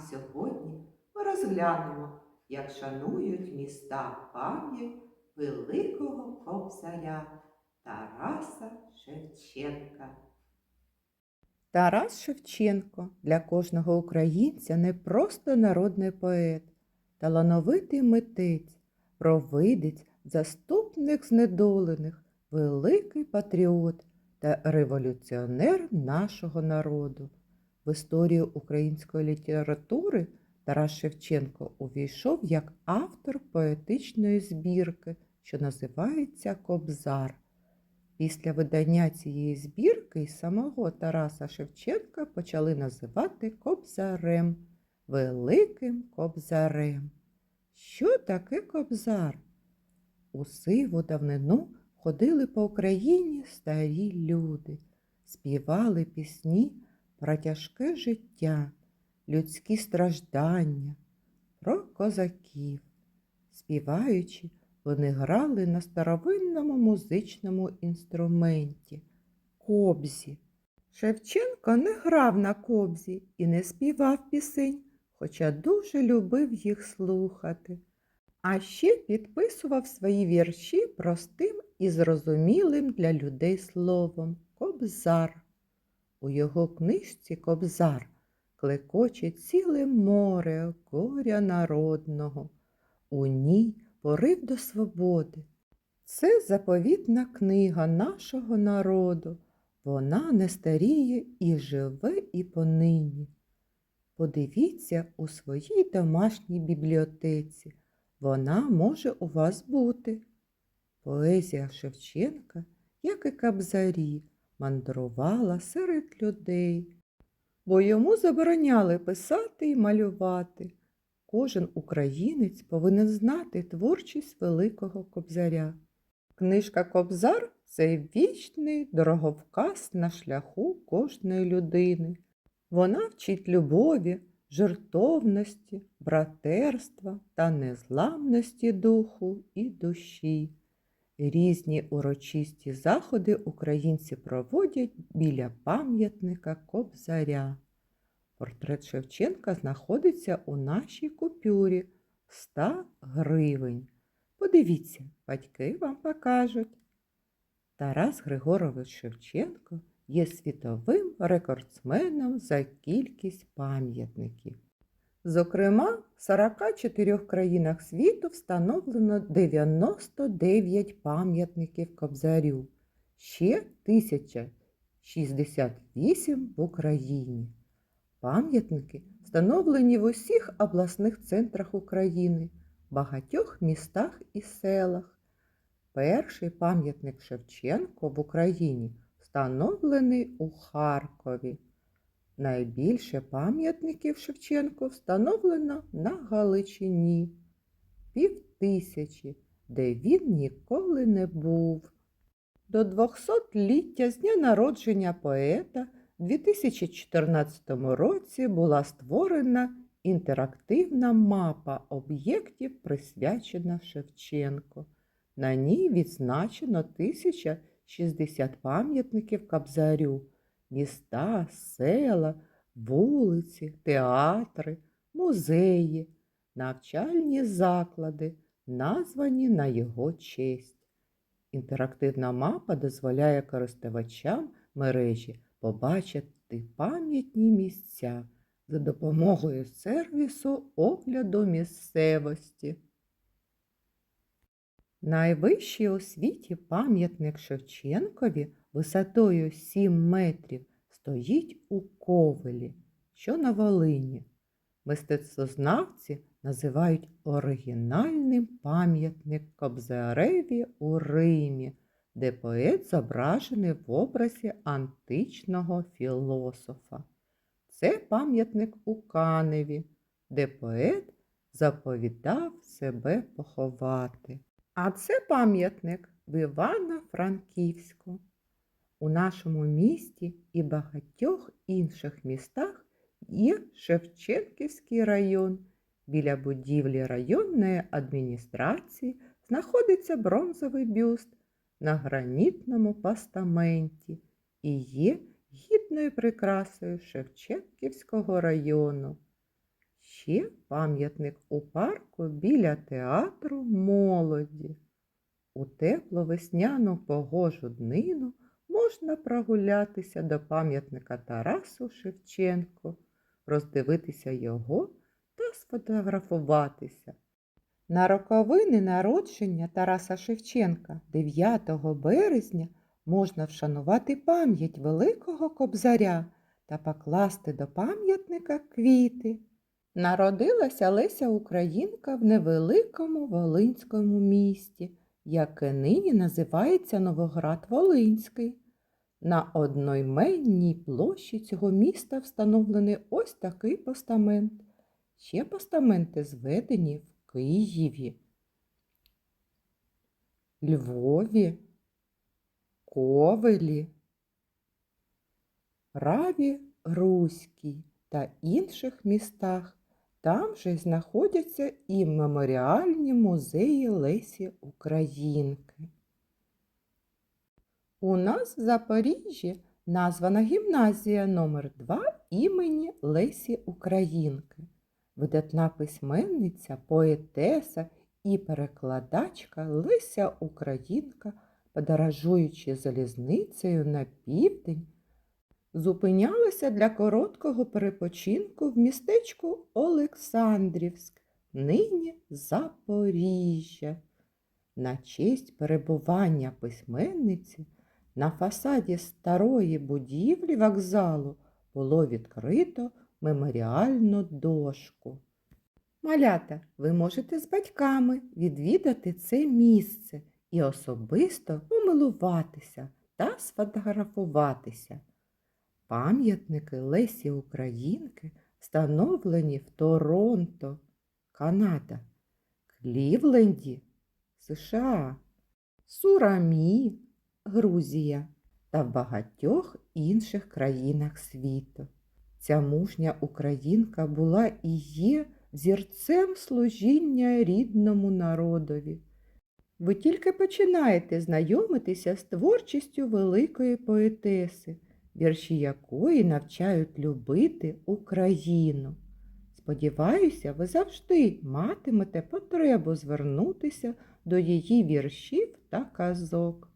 Сьогодні ми розглянемо, як шанують міста пам'ять великого кобзаря Тараса Шевченка. Тарас Шевченко для кожного українця не просто народний поет, талановитий митець, провидець, заступник знедолених, великий патріот та революціонер нашого народу. Історію української літератури Тарас Шевченко увійшов як автор поетичної збірки, що називається Кобзар. Після видання цієї збірки й самого Тараса Шевченка почали називати кобзарем, великим кобзарем. Що таке кобзар? У сиву давнину ходили по Україні старі люди, співали пісні про тяжке життя, людські страждання, про козаків. Співаючи, вони грали на старовинному музичному інструменті кобзі. Шевченко не грав на кобзі і не співав пісень, хоча дуже любив їх слухати. А ще підписував свої вірші простим і зрозумілим для людей словом кобзар. У його книжці Кобзар клекоче ціле море горя народного. У ній порив до свободи. Це заповітна книга нашого народу. Вона не старіє і живе і понині. Подивіться у своїй домашній бібліотеці. Вона може у вас бути. Поезія Шевченка, як і кабзарі, мандрувала серед людей, бо йому забороняли писати і малювати. Кожен українець повинен знати творчість великого кобзаря. Книжка Кобзар це вічний дороговказ на шляху кожної людини. Вона вчить любові, жертовності, братерства та незламності духу і душі. Різні урочисті заходи українці проводять біля пам'ятника Кобзаря. Портрет Шевченка знаходиться у нашій купюрі 100 гривень. Подивіться, батьки вам покажуть. Тарас Григорович Шевченко є світовим рекордсменом за кількість пам'ятників. Зокрема, в 44 країнах світу встановлено 99 пам'ятників Кобзарю, ще 1068 в Україні. Пам'ятники встановлені в усіх обласних центрах України, багатьох містах і селах. Перший пам'ятник Шевченко в Україні встановлений у Харкові. Найбільше пам'ятників Шевченко встановлено на Галичині півтисячі, де він ніколи не був. До 200-ліття з дня народження поета у 2014 році була створена інтерактивна мапа об'єктів, присвячена Шевченко. На ній відзначено 1060 пам'ятників Кабзарю, міста, села, вулиці, театри, музеї, навчальні заклади, названі на його честь. Інтерактивна мапа дозволяє користувачам мережі побачити пам'ятні місця за допомогою сервісу огляду місцевості. Найвищий у світі пам'ятник Шевченкові висотою 7 метрів стоїть у Ковелі, що на Волині. Мистецтвознавці називають оригінальним пам'ятник Кобзареві у Римі, де поет зображений в образі античного філософа. Це пам'ятник у Каневі, де поет заповідав себе поховати. А це пам'ятник в Івано-Франківську. У нашому місті і багатьох інших містах є Шевченківський район. Біля будівлі районної адміністрації знаходиться бронзовий бюст на гранітному постаменті і є гідною прикрасою Шевченківського району. Ще пам'ятник у парку біля театру молоді. У теплу весняну погожу днину можна прогулятися до пам'ятника Тарасу Шевченку, роздивитися його та сфотографуватися. На роковини народження Тараса Шевченка 9 березня можна вшанувати пам'ять Великого Кобзаря та покласти до пам'ятника квіти. Народилася Леся Українка в невеликому Волинському місті, яке нині називається Новоград Волинський. На одноіменній площі цього міста встановлений ось такий постамент. Ще постаменти зведені в Києві, Львові, Ковелі, Раві Руській та інших містах. Там же знаходяться і меморіальні музеї Лесі Українки. У нас в Запоріжжі названа гімназія номер 2 імені Лесі Українки. Видатна письменниця, поетеса і перекладачка Леся Українка, подорожуючи залізницею на південь, зупинялася для короткого перепочинку в містечку Олександрівськ, нині Запоріжжя. На честь перебування письменниці на фасаді старої будівлі вокзалу було відкрито меморіальну дошку. Малята, ви можете з батьками відвідати це місце і особисто помилуватися та сфотографуватися. Пам'ятники Лесі Українки встановлені в Торонто, Канада, Клівленді, США, Сурамі, Грузія та в багатьох інших країнах світу. Ця мужня українка була і є зірцем служіння рідному народові. Ви тільки починаєте знайомитися з творчістю великої поетеси, вірші якої навчають любити Україну. Сподіваюся, ви завжди матимете потребу звернутися до її віршів та казок.